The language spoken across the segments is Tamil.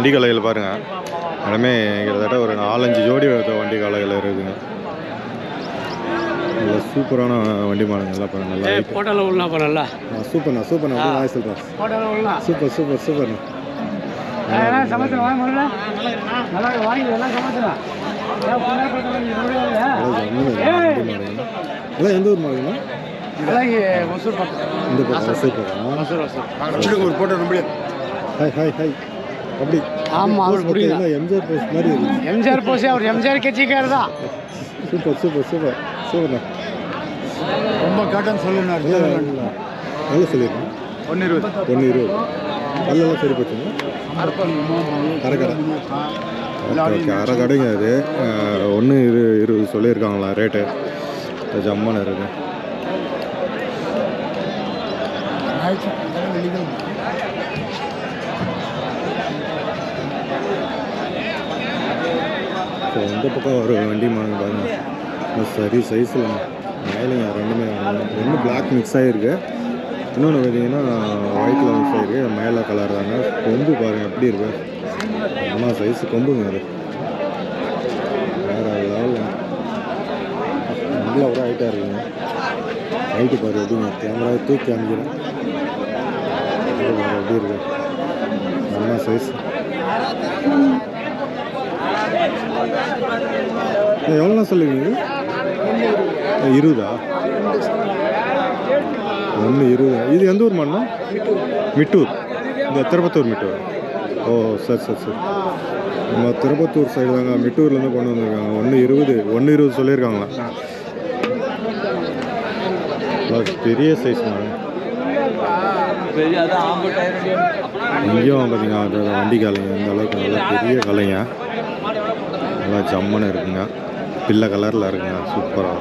வண்டி கலைகள் பாருங்கள் எல்லாமே கிட்டத்தட்ட ஒரு நாலஞ்சு ஜோடி வண்டி கலைகள் இருக்குதுங்க நல்ல சூப்பரான வண்டி மாடுங்க எல்லாம் பாருங்க நல்லா இருக்கு. போட்டோல உள்ள போறல ஆ, சூப்பர்ண்ணா சூப்பர்ண்ணா வாய் சொல்கிறேன் போட்டோல உள்ள. சூப்பர் சூப்பர் சூப்பர்ண்ணா. எல்லாம் நல்லா நல்லா எந்த ஊர் மாடுங்கண்ணா இந்த பக்கம் சூப்பரா ஹாய் ஹாய் ஹாய் அப்படி ஆமா, அவர் புரியுதா? எம்ஜிஆர் போஸ்ட் மாதிரி இருக்கு. எம்ஜிஆர் போசி அவர் எம்ஜிஆர் கட்சிக்கார் தான். சூப்பர் சூப்பர் சூப்பர் சூப்பர்ண்ணா ரொம்ப கேட்டேன்னு சொல்லுங்க நல்லா சொல்லிடுறேன் ஒன்று இருபது. ஒன்று இருபது. பல்லெல்லாம் சரி போச்சுங்க. அரைக்கடை. ஓகே அரை கடைங்க அது. ஒன்று இரு இருபது சொல்லியிருக்காங்களா ரேட்டு ஜம்மன் இருக்கு ஸோ இந்த பக்கம் ஒரு வண்டி வாங்க பாருங்க. சரி சைஸில் மேலேங்க ரெண்டுமே ஒன்று பிளாக் மிக்ஸ் ஆகிருக்கு இன்னொன்று பார்த்தீங்கன்னா ஒயிட்டில் மிக்ஸ் ஆகிருக்கு மேலே கலர் தாங்க. கொம்பு பாருங்க எப்படி இருக்கு? அம்மா சைஸ் கொம்புங்க அது வேறு லெவலில் நல்ல ஒரு ஹைட்டாக இருக்குங்க. ஹைட்டு பாரு எப்படிங்க கேமரா தூக்கி காமிக்கிறேன் எப்படி இருக்கு? அம்மா சைஸ் எவ்வளோ சொல்லுவீங்க? இருபதா? ஒன்று இருபது? இது எந்த ஊர் மண்ணா? மிட்டூர். இந்த திருப்பத்தூர் மிட்டூர். ஓ சரி சரி சரி. நம்ம திருப்பத்தூர் சைடு தாங்க. மிட்டூர்லேருந்து கொண்டு வந்திருக்காங்க. ஒன்று இருபது. ஒன்று இருபது சொல்லியிருக்காங்களா? பெரிய சைஸ் மாடு இங்கேயும் பார்த்தீங்கன்னா வண்டி காலைங்க இந்த அளவுக்கு நல்லா பெரிய கலைங்க. நல்லா ஜம்முன்னு இருக்குங்க. பிள்ளை கலரில் இருக்குங்க. சூப்பராக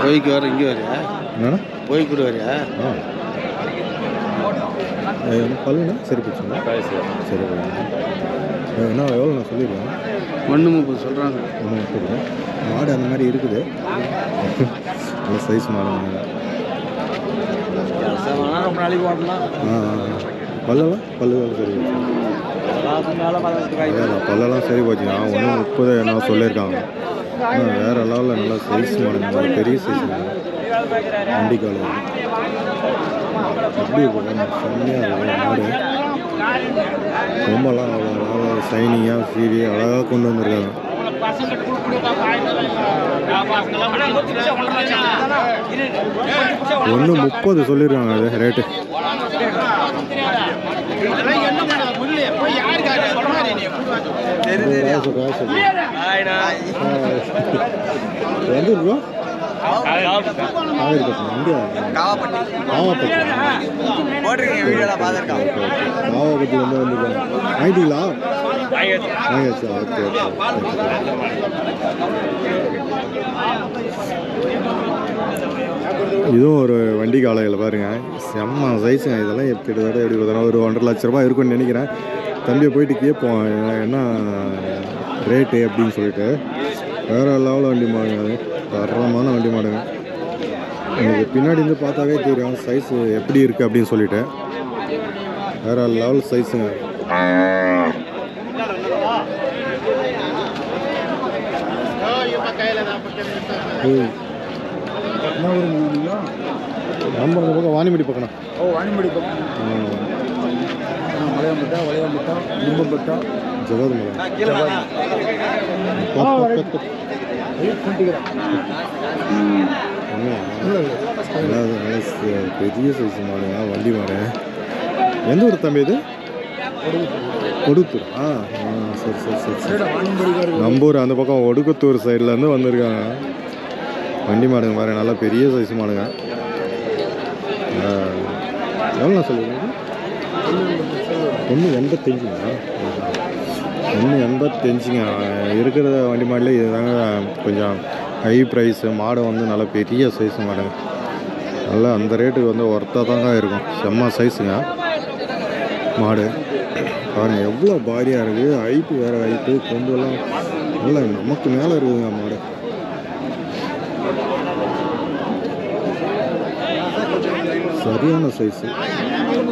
போய்க்கு வர இங்கே வரையா? என்னண்ணா? போய் கூட வரையா? ஆ. என்ன பல்லுண்ணா? சரி போச்சுங்களா? சரி என்ன எவ்வளோ நான் சொல்லிடுவேன் ஒன்று முப்பது சொல்கிறாங்க ஒன்றும் இருக்குது மாடு அந்த மாதிரி இருக்குது. நல்ல சைஸ் மாடுங்க ரொம்ப நாளைக்கு ஓட்டலாம் ஆ. பல்லெல்லாம் பல்லு சரி போச்சு. பல்லெல்லாம் சரி போச்சுங்க ஒன்று முப்பது என்ன சொல்லியிருக்காங்க. ஆனால் வேறு லெவலில் நல்லா சைஸ் மாடுங்க பெரிய சைஸ் வண்டி காலம் எப்படி இருக்கும் செம்மையாக இருக்கும் மாடு ரொம்பலாம் அவ்வளோ அழகாக சைனிங்காக சீவி அழகாக கொண்டு வந்திருக்காங்க. ஒன்று முப்பது சொல்லியிருக்காங்க அது rate Right, right. Where are you, bro? Kavapatti காவாப்பட்டிலேருந்து வந்துருக்காங்க வாங்கிட்டீங்களா வாங்கியாச்சா ஓகே ஓகே இதுவும் ஒரு வண்டி காலையில் பாருங்கள் செம்ம சைஸுங்க இதெல்லாம் எப்படி கிட்டத்தட்ட எப்படி பார்த்தா ஒரு ஒன்றரை லட்ச ரூபாய் இருக்கும்னு நினைக்கிறேன் தம்பியை போயிட்டு கேட்போம் என்ன ரேட்டு அப்படின்னு சொல்லிட்டு வேறு லெவலில் வண்டி மாறுங்க தரமான வண்டி மாடுங்க. உங்களுக்கு பின்னாடி இருந்து பார்த்தாவே தெரியும் சைஸ் எப்படி இருக்குது அப்படின்னு சொல்லிட்டு. வேற லெவல் சைஸுங்க என்ன ஊர் நீங்களா நம்ம இந்த பக்கம் வாணிமடி பக்கம்ண்ணா. ஓ வாணிமடி பக்கம். வளையம்பட்டா வளையம்பட்டா கும்பப்பட்டா ஜவாது மலை. பெரிய சைஸ் மாடுங்க வண்டி மாடு எந்த ஊர் தம்பி இது ஒடுத்தூர் ஆ ஆ, சரி சரி சரி சரி நம்பூர் நம்ம ஊர் அந்த பக்கம் ஒடுக்கத்தூர் சைட்லேருந்து வந்திருக்காங்க வண்டி மாடுங்க பாருங்க நல்லா பெரிய சைஸ் மாடுங்க எவ்வளோ சொல்லுங்க ஒன்று எண்பத்தஞ்சுங்களா? ஒன்று எண்பத்தஞ்சுங்க இருக்கிற வண்டி மாடில் இதுதாங்க. கொஞ்சம் ஹை ப்ரைஸு மாடு வந்து நல்ல பெரிய சைஸ் மாடுங்க நல்லா அந்த ரேட்டுக்கு வந்து ஒர்த்தாக தாங்க இருக்கும். செம்ம சைஸுங்க மாடு. பாருங்க எவ்வளோ பாரியாக இருக்குது ஹைட்டு வேறு ஹைட்டு கொம்பெல்லாம் நல்லா நமக்கு மேலே இருக்குதுங்க மாடு சரி சரியான சைஸு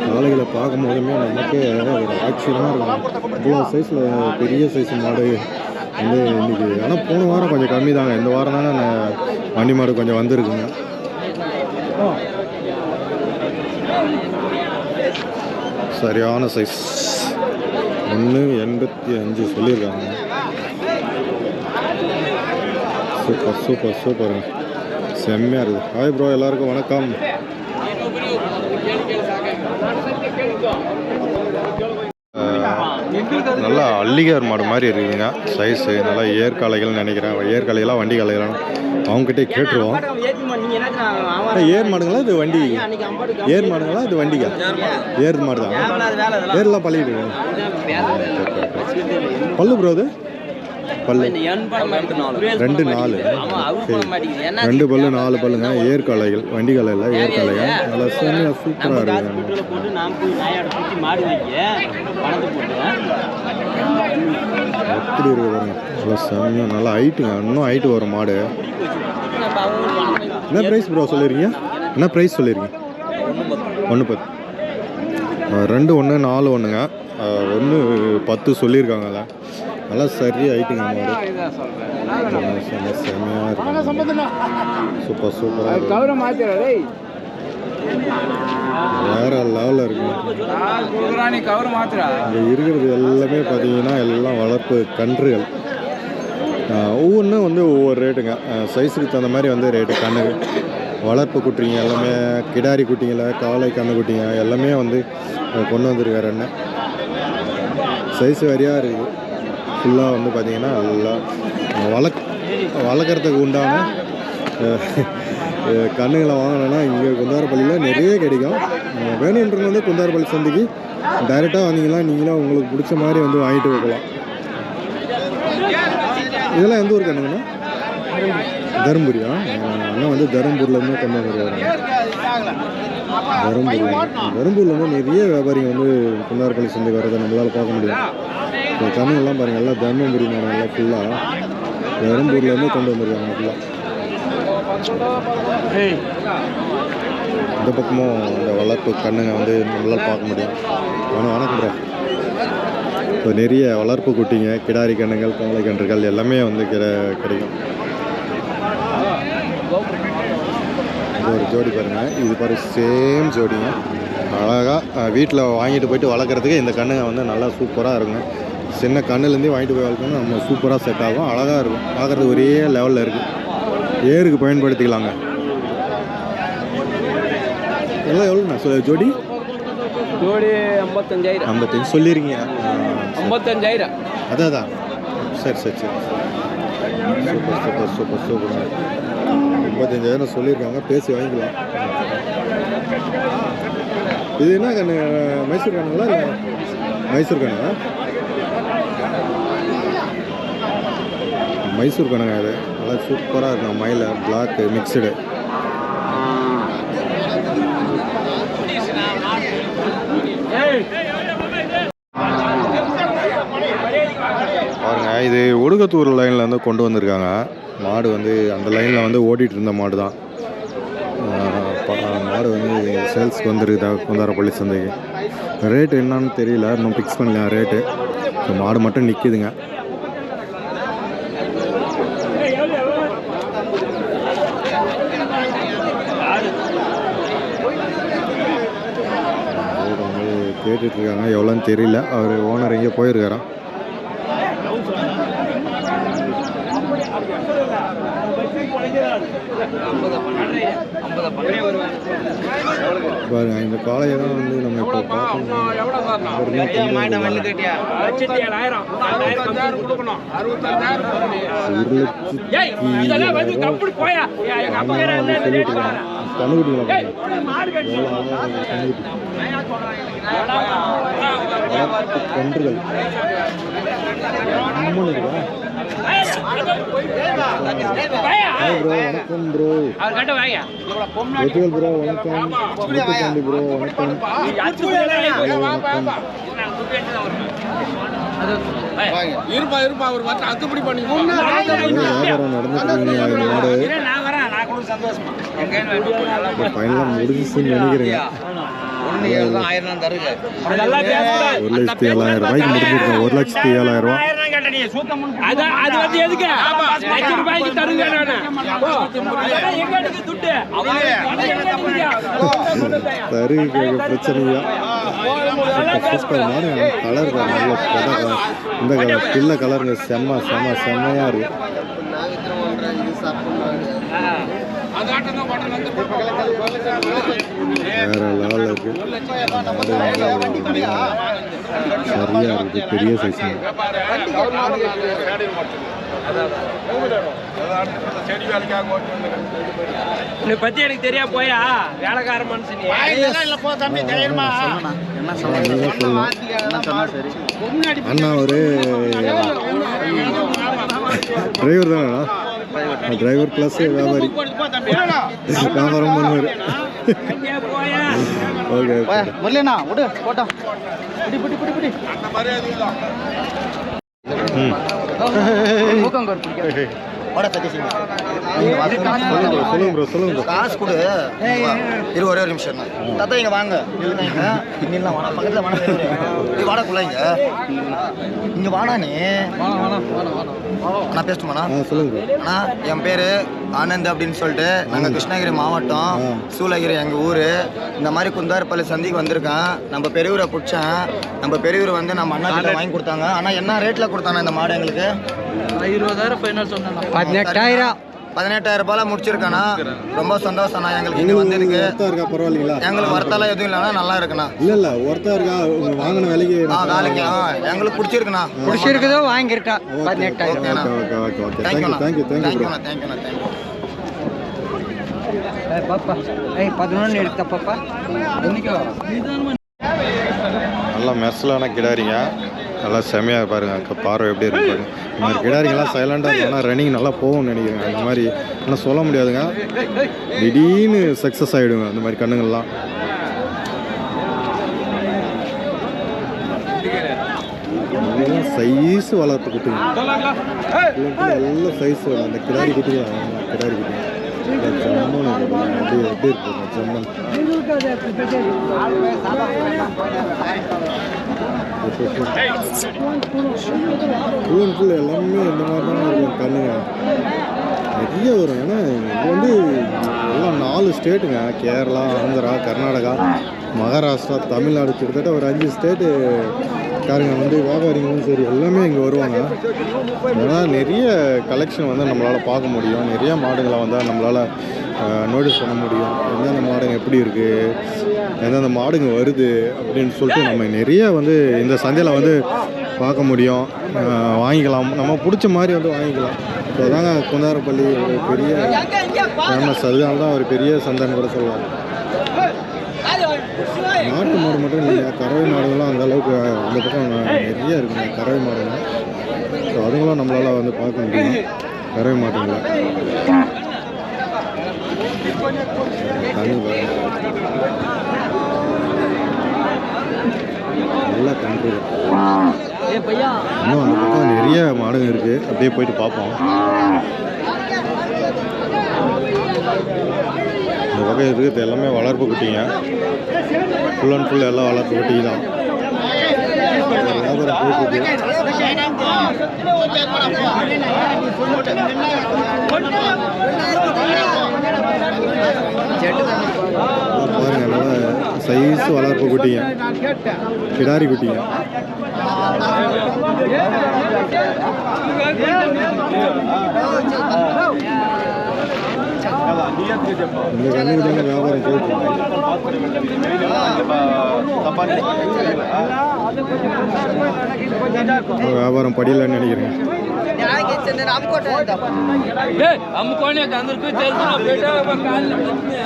காலையில் பார்க்கும் போதுமே நமக்கே ஒரு ஆச்சரியமாக இருக்கும். இவ்வளோ சைஸில் பெரிய சைஸ் மாடு வந்து இன்றைக்கி ஆனால் போன வாரம் கொஞ்சம் கம்மி தாங்க இந்த வாரம் தாங்க நான் வண்டி மாடு கொஞ்சம் வந்திருக்குங்க. சரியான சைஸ் ஒன்று எண்பத்தி அஞ்சு சொல்லியிருக்காங்க. சூப்பர் சூப்பர் சூப்பருங்க. செம்மையாக இருக்குது. ஹாய் ப்ரோ எல்லாருக்கும் வணக்கம். நல்லா அள்ளிகார் மாடு மாதிரி இருக்குதுங்க. சைஸு நல்லா ஏற்காலைகள்னு நினைக்கிறேன். ஏற்காலைகளாக வண்டி காலைகளாம் அவங்ககிட்டே கேட்டுருவோம் ஏர் மாடுங்களா இது வண்டி? ஏர் மாடுங்களா இது வண்டிக்கா? ஏர் மாடு தான் ஏர்லாம் பழகிட்டு பல்லு ப்ரோ அது? பல்லு. ரெண்டு நாலு. ரெண்டு பல்லு நாலு பல்லுங்க. ஏற்காலைகள் வண்டி காலையில் ஏற்காலைகள் நல்லா செம்மையாக சூப்பராக இருக்குங்க எப்படி இருக்கு பாருங்க. நல்லா செம்மையாக நல்லா ஹைட்டுங்க இன்னும் ஹைட்டு வரும் மாடு. என்ன ப்ரைஸ் ப்ரோ சொல்லிருக்கீங்க? என்ன ப்ரைஸ் சொல்லிருக்கீங்க? ஒன்று பத்து ரெண்டு ஒன்று நாலு ஒன்றுங்க ஒன்று பத்து சொல்லியிருக்காங்கல்ல. நல்லா சரி செம்ம செம்மையாக இருக்கு. சூப்பர் இருக்கு. கவரை மாத்திர வேற லெவலில் இருக்குங்க இங்கே இருக்கிறது எல்லாமே பார்த்தீங்கன்னா எல்லாம் வளர்ப்பு கன்றுகள். ஒவ்வொன்றும் வந்து ஒவ்வொரு ரேட்டுங்க. சைஸுக்கு தகுந்த மாதிரி வந்து ரேட்டு. கண்ணு வளர்ப்பு குட்டிங்க எல்லாமே கிடாரி குட்டிங்கள காளை கண்ணு குட்டிங்க எல்லாமே வந்து கொண்டு வந்திருக்காரு அண்ணன். சைஸ் வரையாக இருக்குது ஃபுல்லாக வந்து பார்த்திங்கன்னா எல்லாம் வளர்க் வளர்க்குறதுக்கு உண்டான கண்ணுகளை வாங்கணும்னா இங்கே குந்தாரப்பள்ளியில் நிறைய கிடைக்கும். வேணுன்றது வந்து குந்தாரப்பள்ளி சந்தைக்கு டைரெக்டாக வந்தீங்கன்னா நீங்களாம் உங்களுக்கு பிடிச்ச மாதிரி வந்து வாங்கிட்டு போகலாம். இதெல்லாம் எந்த ஊர் கண்ணுங்கண்ணா தருமபுரியா? ஆனால் வந்து தருமபுரிலேருந்து கொண்டு வந்துருக்காங்க தருமபுரி. தருமபுரியில் வந்து நிறைய வியாபாரிங்க வந்து குந்தாரப்பள்ளி சந்தைக்கு வரதை நம்மளால் பார்க்க முடியும். இந்த கண்ணுங்கள்லாம் பாருங்கள் எல்லாம் தருமபுரி மாடம் எல்லாம் ஃபுல்லாக தருமபுரிலேருந்து கொண்டு வந்திருக்காங்க ஃபுல்லாக இந்த பக்கமும் இந்த வளர்ப்பு கண்ணுங்க வந்து நம்மளால் பார்க்க முடியும். வணக்கம் வணக்கம் ப்ரோ இப்போ நிறைய வளர்ப்பு குட்டிங்க கிடாரி கண்ணுகள் காளை கன்றுகள் எல்லாமே வந்து கிடை கிடைக்கும். இது ஒரு ஜோடி பாருங்க. இது பாரு சேம் ஜோடிங்க. அழகாக வீட்டில் வாங்கிட்டு போயிட்டு வளர்க்குறதுக்கு இந்த கண்ணுங்க வந்து நல்லா சூப்பராக இருக்குங்க. சின்ன கண்ணுலேருந்தே வாங்கிட்டு போய் வளர்க்கணும் நம்ம சூப்பராக செட் ஆகும். அழகாக இருக்கும். பார்க்குறது ஒரே லெவலில் இருக்குது ஏருக்கு பயன்படுத்திக்கலாங்க. எல்லாம் எவ்வளோண்ணா? சொ ஜோடி? ஜோடி ஐம்பத்தஞ்சாயிரம். ஐம்பத்தஞ்சு சொல்லிருக்கீங்க ஐம்பத்தஞ்சாயிரம். அதான் அதான். சரி சரி சரி. Super super super super. முப்பத்தஞ்சாயிரம் சொல்லியிருக்காங்க. பேசி வாங்கிக்கலாம். இது என்ன கண்ணு? மைசூர் கண்ணுங்களா? இல்லை மைசூர் கண்ணா? மைசூர் கண்ணுங்க இது நல்லா சூப்பராக இருக்கும் மயில பிளாக்கு மிக்சடு பாருங்க இது ஒடுகத்தூர் லைனில் வந்து கொண்டு வந்திருக்காங்க. மாடு வந்து அந்த லைனில் வந்து ஓடிட்டு இருந்த மாடு தான். மாடு வந்து சேல்ஸ்க்கு வந்துருக்குதா குந்தாரப்பள்ளி சந்தைக்கு. ரேட்டு என்னன்னு தெரியல. இன்னும் ஃபிக்ஸ் பண்ணல ரேட்டு மாடு மட்டும் நிற்கிதுங்க அவர் இருக்காங்க எவ்வளோன்னு தெரியல. அவர் ஓனர் எங்கேயோ போயிருக்காராம் பாருங்க இந்த காளையை தான் வந்து நம்ம இப்போ பார்க்கணும். சொல்லிட்டு இருக்காங்க. இருக்கு கண்ணுக்குட்டி. கன்றுகள். அம்மன் இருக்கா ப்ரோ வணக்கம் வெற்றிகள் ப்ரோ வணக்கம். முத்துப்பாண்டி ப்ரோ வணக்கம். இருப்பா இருப்பா அவர் வந்து அத்துப்படி பண்ணி வியாபாரம் நடந்துட்டு மாடு ஃபைனலாக முடிஞ்சுன்னு நினைக்கிறேங்க ஒரு லட்சத்தி ஏழாயிரம் ரூபாய்க்கு முடிஞ்சிருக்கேன் ஒரு லட்சத்தி ஏழாயிரம் ரூபாய். அது அது வந்து எதுக்கு? லட்ச ரூபாய்க்கு தருங்க பிரச்சனையா கலர் நல்ல கலர் இந்த கலர் பிள்ளை கலருங்க. செம்ம செம்ம செம்மையாக இருக்கு. வேற லெவலில் இருக்கு சரியா இருக்கு பெரிய சைஸ் பத்தி எனக்கு தெரியா போயா வேலைக்கார மனுஷன் அண்ணா ஒரு டிரைவர் தானேண்ணா டிரைவர் ப்ளஸ் வியாபாரி. வியாபாரம் பண்ணுவார். Okay okay. முரளிண்ணா விடு போட்டோம். பிடி பிடி பிடி பிடி. வாடா சொல்லுங்க ப்ரோ சொல்லுங்க காசு கொடு. இரு ஒரே ஒரு நிமிஷம் தாத்தா இங்க வாங்க. இங்க வாடா பக்கத்துல வாடா நீ வாடக்குள்ள இங்க. இங்க வாடா நீ. நான் பேசட்டுமாண்ணா ஆ சொல்லுங்க அண்ணா என் பேர் ஆனந்த் அப்படின்னு சொல்லிட்டு நாங்கள் கிருஷ்ணகிரி மாவட்டம். சூளகிரி எங்கள் ஊர். இந்த மாதிரி குந்தாரப்பள்ளி சந்திக்கு வந்திருக்கேன். நம்ம பெரியவரை பிடிச்சேன். நம்ம பெரியவர் வந்து நம்ம அண்ணா கிட்ட வாங்கி கொடுத்தாங்க. ஆனால் என்ன ரேட்டில் கொடுத்தாங்க இந்த மாடு எங்களுக்கு? பதினெட்டாயிரம் பதினெட்டாயிரம். ரூபாயில முடிச்சிருக்கேண்ணா. ரொம்ப சந்தோஷம்ண்ணா எங்களுக்கு இங்கே உங்களுக்கு வந்ததுக்கு ஒருத்தா இருக்கா பரவாயில்லைங்களா? எங்களுக்கு வருத்தெல்லாம் எதுவும் இல்லைண்ணா நல்லா இருக்குண்ணா. இல்ல இல்ல ஒருத்தா இருக்கா வாங்கின விலைக்கு ஆ வேலைக்கு ஆ எங்களுக்கு பிடிச்சிருக்குண்ணா. பிடிச்சிருக்குதோ வாங்கிருக்கா. பதினெட்டாயிரம். Okay okay okay thank you thank you தேங்க்யூண்ணா தேங்க்யூண்ணா தேங்க்யூ பாப்பா. ஏய் பதினொன்று எடுத்த பாப்பா. என்னைக்கோ நல்லா மெர்சலான கிடாரிங்க. நல்லா செமையாக பாருங்க. அக்க பார்வை எப்படி இருக்கு இந்த மாதிரி கிடாரிங்கெல்லாம் சைலண்டாக இருந்தால் ரன்னிங் நல்லா போகும்னு நினைக்கிறேங்க இந்த மாதிரி ஆனால் சொல்ல முடியாதுங்க. திடீர்னு சக்ஸஸ் ஆகிடுங்க அந்த மாதிரி கண்ணுங்கள்லாம். சைஸ் வளர்த்து குட்டிங்க. நல்ல சைஸ் அந்த கிடாரி குட்டிங்க. கிடாரி குட்டிங்க ஜம்மன் எப்படி எப்படி இருக்குங்க? ஜம்மன் ஃபுல் எல்லாமே இந்த மாதிரி தான் இருக்கும் கண்ணுங்க நிறைய வரும் ஏன்னா இது வந்து எல்லாம் நாலு ஸ்டேட்டுங்க கேரளா ஆந்திரா கர்நாடகா மகாராஷ்டிரா தமிழ்நாடு கிட்டத்தட்ட ஒரு அஞ்சு ஸ்டேட்டு காரங்க வந்து வியாபாரிங்களும் சரி எல்லாமே இங்கே வருவாங்க. ஏன்னா நிறைய கலெக்ஷன் வந்து நம்மளால் பார்க்க முடியும். நிறைய மாடுகளை வந்து நம்மளால் நோட்டீஸ் பண்ண முடியும். எந்தெந்த மாடு எப்படி இருக்குது எந்தெந்த மாடுங்க வருது அப்படின்னு சொல்லிட்டு நம்ம நிறைய வந்து இந்த சந்தையில் வந்து பார்க்க முடியும். வாங்கிக்கலாம். நம்ம பிடிச்ச மாதிரி வந்து வாங்கிக்கலாம். ஸோ அதாங்க குந்தாரப்பள்ளி ஒரு பெரிய ஃபேமஸ் அதனால தான் ஒரு பெரிய சந்தைன்னு கூட சொல்லலாம். நாட்டு மாடு மட்டும் இல்லைங்க. கறவை மாடுகள்லாம் அந்த அளவுக்கு அந்த பக்கம் நிறைய இருக்குங்க. கறவை மாடுங்க. ஸோ அதுங்களும் நம்மளால் வந்து பார்க்க முடியும். கறவை மாடுங்களை தண்ணி நல்லா கன்று இன்னும் அந்த பக்கம் நிறைய மாடுங்க இருக்குது அப்படியே போயிட்டு பார்ப்போம். இந்த பக்கம் இருக்கிறது எல்லாமே வளர்ப்பு குட்டிங்க ஃபுல் அண்ட் ஃபுல் எல்லாம் வளர்ப்பு குட்டி தான். போயிட்டு பாருங்க நல்லா சைஸ் வளர்ப்பு குட்டிங்க. கிடாரி குட்டிங்க. இந்த கண்ணுக்கு தாங்க வியாபாரம் போயிட்டு வியாபாரம் படியலன்னு நினைக்கிறேன். ஏய், అమ్ముకోని అందరికీ తెలుసు నా బిడ్డ ఒక కాళ్ళు పడుతుంది.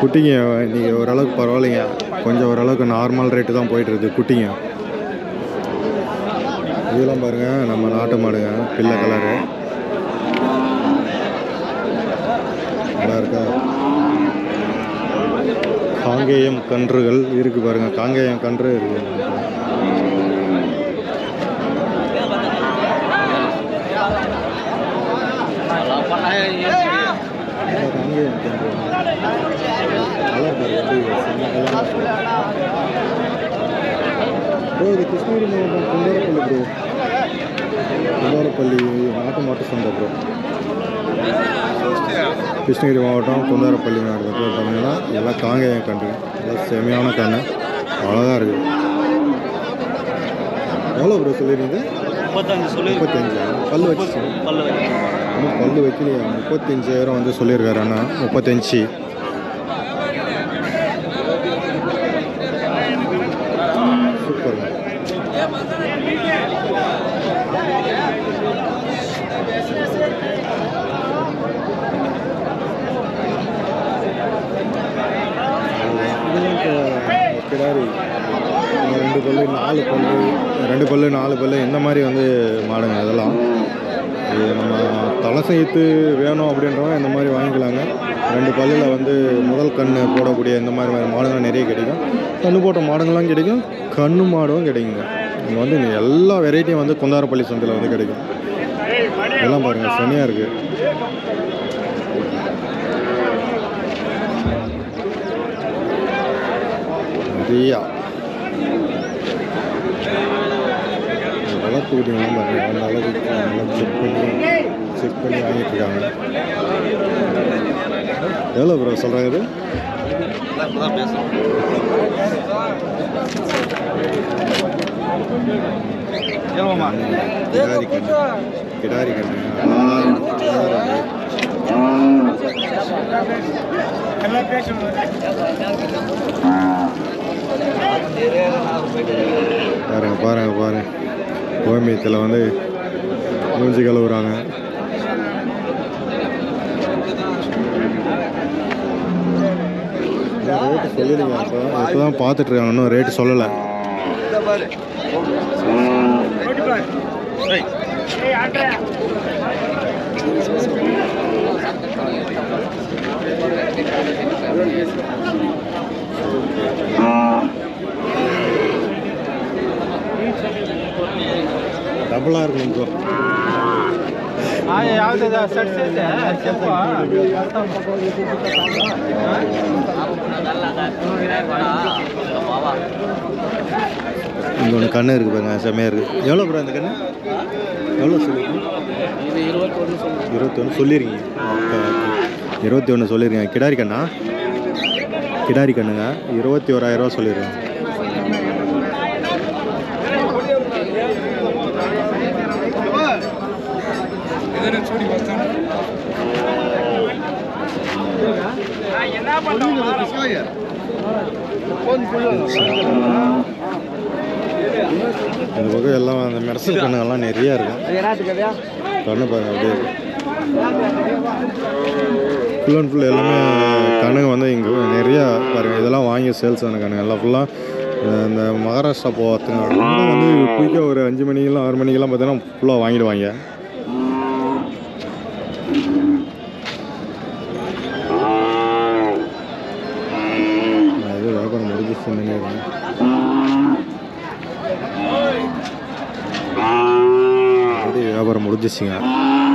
குட்டிங்க இன்றைக்கி ஓரளவுக்கு பரவாயில்லைங்க கொஞ்சம் ஓரளவுக்கு நார்மல் ரேட்டு தான் போயிட்டு இருக்கு குட்டிங்க இதெல்லாம் பாருங்க நம்ம நாட்டு மாடுங்க பிள்ளை கலரு கன்றுகள் இருக்குது பாருங்கள் காங்கேயம் கன்று இருக்குது கிருஷ்ணகிரி மாவட்டம் குமாரப்பள்ளி ப்ரோ குமாரப்பள்ளி நாட்டு மாட்டு சந்தை ப்ரோ கிருஷ்ணகிரி மாவட்டம் குந்தாரப்பள்ளி மாவட்டத்தில் பார்த்தீங்கன்னா எல்லாம் காங்கேயம் கன்று. எல்லாம் செமையான கன்று. அழகாக இருக்குது எவ்வளோ ப்ரோ சொல்லிடுறீங்க முப்பத்தஞ்சு சொல்லி முப்பத்தஞ்சா? பல்லு வச்சு. பல்லு வைக்கலையா முப்பத்தஞ்சாயிரம் வந்து சொல்லியிருக்காரு அண்ணா. முப்பத்தஞ்சு சூப்பர் கிடாரி ரெண்டு பல்லு நாலு பல்லு ரெண்டு பல்லு நாலு பல்லு இந்த மாதிரி வந்து மாடுங்க அதெல்லாம். இது நம்ம தலை சேர்த்து வேணும் அப்படின்றவங்க இந்த மாதிரி வாங்கிக்கலாங்க. ரெண்டு பல்லில் வந்து முதல் கண் போடக்கூடிய இந்த மாதிரி மாடுங்கள்லாம் நிறைய கிடைக்கும். கண்ணு போட்ட மாடுங்கள்லாம் கிடைக்கும் கண்ணு மாடும் கிடைக்குங்க. இங்கே வந்து எல்லா வெரைட்டியும் வந்து குந்தாரப்பள்ளி சந்தையில் வந்து கிடைக்கும். எல்லாம் பாருங்கள் செமையாக இருக்குது நிறையா. வளர்ப்பு குட்டிங்களாம் அந்த அளவுக்கு நல்லா செக் பண்ணி செக் பண்ணி வாங்கிட்டுருக்காங்க எவ்வளோ ப்ரோ சொல்கிறாங்க இது கிடாரி கண்ணு கிடாரி கண்ணு பாருங்க பாருங்க பாருங்க. கோயம்பேத்தில் வந்து மூஞ்சி கழுவுறாங்க. ரேட்டு சொல்லிடுங்க இப்போ இப்போ தான் பார்த்துட்ருக்காங்க. இன்னும் ரேட்டு சொல்லலை. ಡಬಲ್ ಆರ್ ನಿಮ್ದು ಯಾವ್ದು ಸೆಟ್ ಸ್ವಲ್ಪ இங்கே ஒன்று கண்ணு இருக்குது பாருங்க செம்மையாக இருக்குது எவ்வளோ ப்ரோ அந்த கண்ணு எவ்வளோ சொல்லிருக்கீங்க இது இருபத்தொன்று சொல்லுங்கள் இருபத்தொன்று சொல்லியிருக்கீங்க ஓகே ஓகே இருபத்தி ஒன்று சொல்லியிருக்கீங்க கிடாரி கண்ணா கிடாரி கண்ணுங்க இருபத்தி ஓராயிரரூவா சொல்லியிருக்கேன் இந்த பக்கம் எல்லாம் அந்த மெர்சல் கண்ணுங்கெல்லாம் நிறையா இருக்கும் கண்ணு பாருங்க அப்படியே ஃபுல் அண்ட் ஃபுல் எல்லாமே கணுங்க வந்து இங்கே நிறையா பாருங்க இதெல்லாம் வாங்கி சேல்ஸ் ஆன கணுங்க எல்லாம் ஃபுல்லாக இந்த மகாராஷ்டிரா போகிறதுக்கு வந்து குயிக்காக ஒரு அஞ்சு மணிக்கெல்லாம் ஆறு மணிக்கெல்லாம் பார்த்தீங்கன்னா ஃபுல்லாக வாங்கிடுவாங்க. 就行啊。